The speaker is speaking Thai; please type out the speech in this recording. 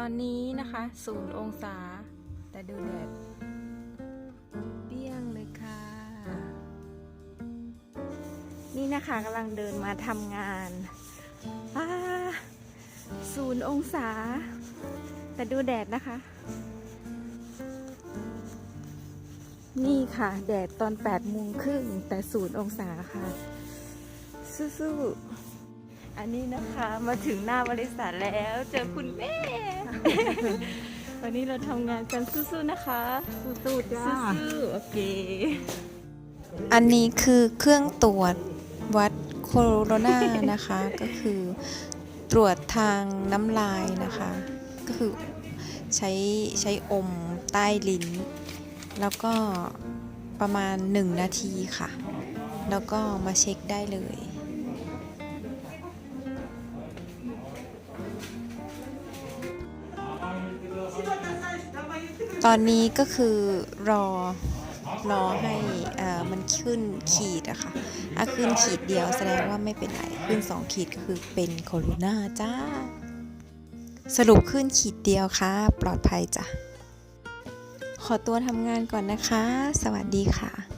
ตอนนี้นะคะศูนย์องศา แต่ดูแดดเปรี้ยงเลยค่ะ นี่นะคะกำลังเดินมาทำงานป้าศูนย์องศา แต่ดูแดดนะคะ นี่ค่ะ แดดตอน8โมงครึ่งแต่ศูนย์องศาค่ะ สู้ๆ อันนี้นะคะมาถึงหน้าบริษัทแล้วเจอคุณแม่ วันนี้เราทำงานกันสู้ๆนะคะ สู้ๆจ้าสู้ๆโอเค อันนี้คือเครื่องตรวจวัดโคโรนานะคะ ก็คือตรวจทางน้ำลายนะคะ ก็คือใช้ใช้อมใต้ลิ้น แล้วก็ประมาณ 1 นาทีค่ะ แล้วก็มาเช็คได้เลย ตอนนี้ก็คือรอรอให้มันขึ้นขีดอะค่ะถ้าขึ้นขีดเดียวแสดงว่าไม่เป็นไร ขึ้นสองขีดก็คือเป็นโคโรนาจ้า สรุปขึ้นขีดเดียวค่ะ ปลอดภัยจ้ะ ขอตัวทำงานก่อนนะคะ สวัสดีค่ะ